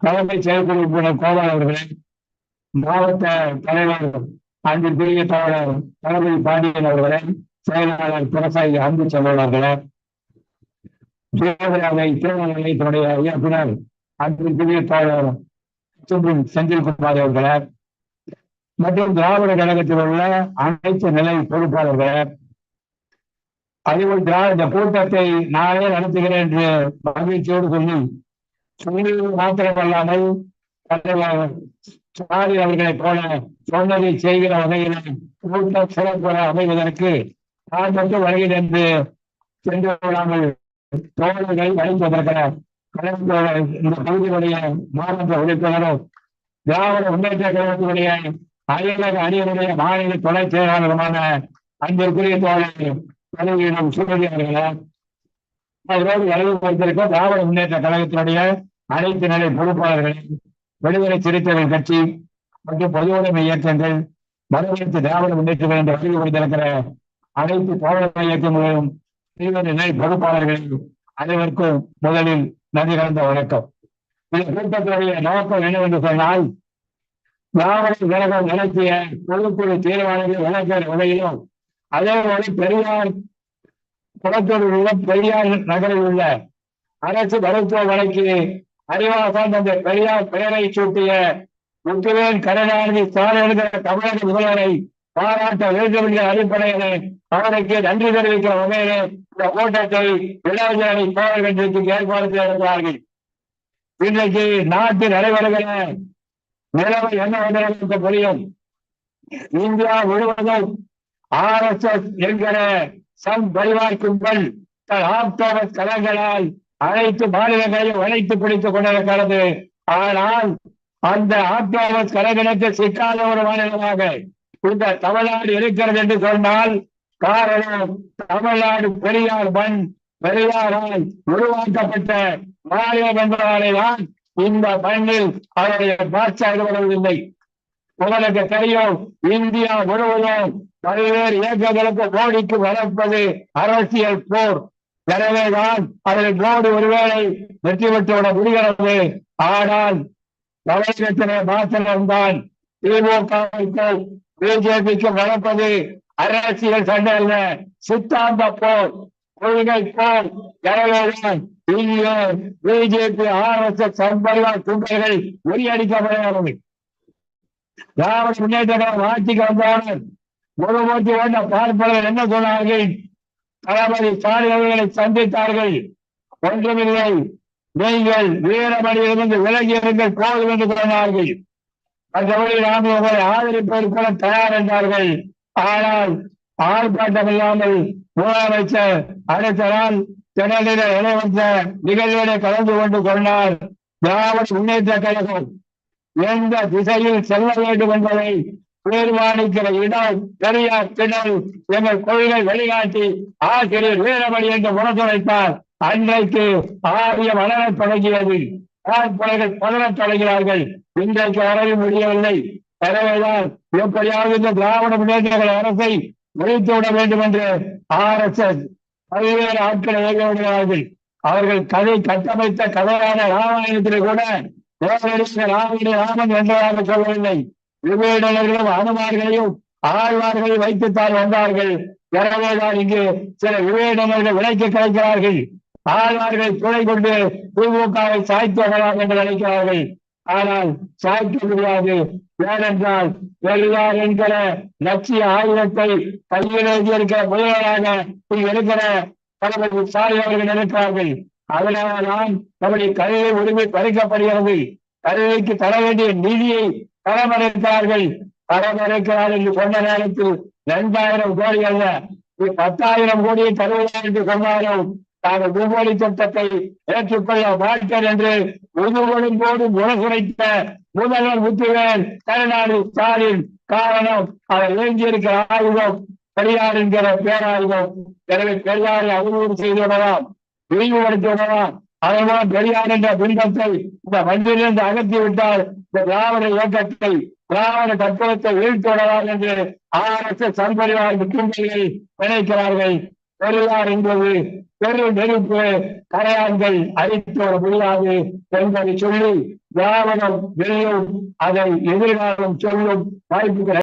தலைமை செயற்குழு உறுப்பினர் கோபால் அவர்களே மாவட்ட தலைவர் அன்பிற்குரிய தோழர் தளபதி பாண்டியன் அவர்களே செயலாளர் விவசாயி அன்பு செல்வன் அவர்களே திருமண நிலையத்தினுடைய இயக்குனர் அன்பிற்குரிய தோழர் சுப்ரீம் செந்தில்குமார் அவர்களே மற்றும் திராவிட கழகத்தில் உள்ள அனைத்து நிலை பொறுப்பாளர்களே அதேபோல் திராவிட இந்த கூட்டத்தை நானே நடத்துகிறேன் என்று மகிழ்ச்சியோடு சொல்லி சொல்லி மாத்திரமல்லாமல் சாரி அவர்களை போல சொன்னதை செய்கிற வகையில் கூட்டம் சிறப்புற அமைவதற்கு நான் மட்டும் வருகிறேன் என்று சென்று விடாமல் தோழர்கள் வழங்குவதற்கான இந்த பகுதியுடைய மாநில உறுப்பினரும் திராவிட முன்னேற்ற கழகத்தினுடைய அயலக அணியினுடைய மாநில துணை செயலாளருமான அன்பிற்குரிய தோழர் பதவியிடம் சூழலி அவர்களே அவரோடு வரவு கொடுத்திருக்க திராவிட முன்னேற்ற கழகத்தினுடைய அனைத்து நிலை பொறுப்பாளர்கள் விடுதலை சிறுத்தைகள் கட்சி மற்றும் பொது உடைமை இயக்கங்கள் மறுமலர்ச்சி திராவிட முன்னேற்ற என்று வரைவு கொடுத்திருக்கிற அனைத்து தோழமை இயக்கங்களும் நிலை பொறுப்பாளர்கள் அனைவருக்கும் முதலில் நன்றி கலந்த வணக்கம். இந்த கூட்டத்தினுடைய நோக்கம் என்னவென்று சொன்னால் திராவிட கழகம் நடத்திய பொதுக்குழு தீர்மானங்கள் வழங்குகிற வகையிலும் அதே போல பெரியார் குளத்தூரில் உள்ள பெரியார் நகரில் உள்ள அரசு மருத்துவ வழக்கு அறிவாசான் அந்த பெரியார் பெயரை சூட்டிய முத்துவேல் கருணாநிதி ஸ்டாலின் என்கிற தமிழக முதல்வரை பாராட்ட வேண்டும் என்ற அடிப்படையிலே அவருக்கு நன்றி தெரிவிக்கிற வகையிலே இந்த கூட்டத்தை இளைஞரணி தோழர்களுக்கு ஏற்பாடு செய்திருக்கிறார்கள். இன்றைக்கு நாட்டில் நடைபெறுகிற நிலைமை என்ன என்று புரியும் இந்தியா முழுவதும் ஆர் எஸ் எஸ் என்கிற சம் பரிவார் கும்பல் தன் ஆப்தோரஸ் கலங்களால் அனைத்து மாநிலங்களையும் வளைத்து பிடித்துக் கொண்டிருக்கிறது. ஆனால் அந்த ஆப்தோரஸ் கலைகளுக்கு சிக்காத ஒரு மாநிலமாக இந்த தமிழ்நாடு இருக்கிறது என்று சொன்னால் காரணம் தமிழ்நாடு பெரியார் மண் பெரியாரால் உருவாக்கப்பட்ட மாநிலம் என்பதாலே தான் இந்த மண்ணில் அவருடைய பாட்சாடுவதில்லை உங்களுக்கு தெரியும் இந்தியா முழுவதும் பல்வேறு இயக்கங்களுக்கு மோடிக்கு வளர்ப்பது அரசியல் போர். எனவேதான் அதில் மோடி ஒருவேளை வெற்றி பெற்றுவிட முடிகிறது. ஆனால் நவீனத்திலே தமிழகத்திலே மாற்றம்தான் திமுகவுக்கும் பிஜேபிக்கு வளர்ப்பது அரசியல் சண்டை அல்ல. சித்தாந்த போர் கொள்கை போர். எனவேதான் இங்கே BJP R S S Sangh Parivar கும்பல்கள் முறியடிக்கப்படுகிறது திராவிட முன்னேற்ற கழகம் ஆட்சிக்கு வந்தவுடன் முழுமூச்சு வேண்ட பார்ப்பவர்கள் என்ன சொன்னார்கள்? தளபதி ஸ்டாலின் அவர்களை சந்தித்தார்கள். ஒன்றுமில்லை. நீங்கள் வீரமணியிலிருந்து விலகி இருங்கள் போதும் என்று சொன்னார்கள். மற்றபடி நாம் உங்களை ஆதரிப்பதற்கு தயார் என்றார்கள். ஆனால் ஆர்ப்பாட்டம் இல்லாமல் முதலமைச்சர் அடுத்த நாள் தினநிலை இணைவந்த நிகழ்வுகளை கலந்து கொண்டு கொண்டார். திராவிட முன்னேற்ற கழகம் எந்த திசையில் செல்ல வேண்டும் என்பதை தீர்மானிக்கிற இடம் பெரியார் திடல் எங்கள் கொள்கை வழிகாட்டி ஆசிரியர் வீரமணி என்று முரத்துரைத்தார் அன்றைக்கு ஆரிய வளரத் தொடங்கியது. ஆட்படைகள் பதறத் தொடங்கினார்கள்? இன்றைக்கு வரவே முடியவில்லை. எனவேதான் எப்படியாவது இந்த திராவிட முன்னேற்ற அரசை ஒழித்து விட வேண்டும் என்று ஆர் எஸ் எஸ் பல்வேறு ஆட்களை இயக்க அவர்கள் கதை கட்டமைத்த கதையான ராமாயணத்திலே கூட ராமன் என்றதாக சொல்லவில்லை. விவேடனர்களும் அனுமார்களையும் ஆழ்வார்களை வைத்துத்தான் வந்தார்கள். எனவேதான் இங்கு சில விவேடனர்கள் விலைக்கு கிடைக்கிறார்கள் ஆழ்வார்கள் துணை கொண்டு திமுகவை சாய்த்து வரலாம் என்று நினைக்கிறார்கள். ஆனால் சாய்க்க முடியாது ஏனென்றால் வெள்ளார் என்கிற லட்சிய ஆயுதத்தை கையில் எழுதியிருக்கிற முதல்வராக இருக்கிற தளபதி ஸ்டாலின் அவர்கள் இருக்கிறார்கள் அதனால்தான் நம்முடைய கல்வி உரிமை பறிக்கப்படுகிறது. கல்விக்கு தர வேண்டிய நிதியை தரமடைத்தார்கள் தரமடைக்கிறார் என்று சொன்ன நேரத்தில் இரண்டாயிரம் கோடி அல்ல பத்தாயிரம் கோடியை தருவதார் என்று சொன்னாலும் தாங்கள் மும்மொழி திட்டத்தை ஏற்றுக்கொள்ள மாட்டேன் என்று முதுகொடும் போது முரசுரைத்த முதல்வர் முத்துவேல் கருணாநிதி ஸ்டாலின் காரணம் அவர் எழுந்தியிருக்கிற ஆயுதம் பெரியார் என்கிற பேராயுதம். எனவே பெரியாரை அறிமுகம் செய்து விடலாம் விரிவுபடுத்தி விடலாம். அதனால் பெரியார் என்ற பிம்பத்தை இந்த மண்ணிலிருந்து அகற்றி விட்டால் இந்த திராவிட இயக்கத்தை திராவிட தத்துவத்தை வீழ்த்தி என்று ஆர் எஸ் எஸ் சன்பரிவார் முக்கியங்களை நினைக்கிறார்கள். பெரியார் என்பது பெரு நெருப்பு கரையான்கள் அழித்து வர முடியாது என்பதை சொல்லி திராவிடம் வெளியும் அதை எதிர்காலம் சொல்லும் வாய்ப்புகள்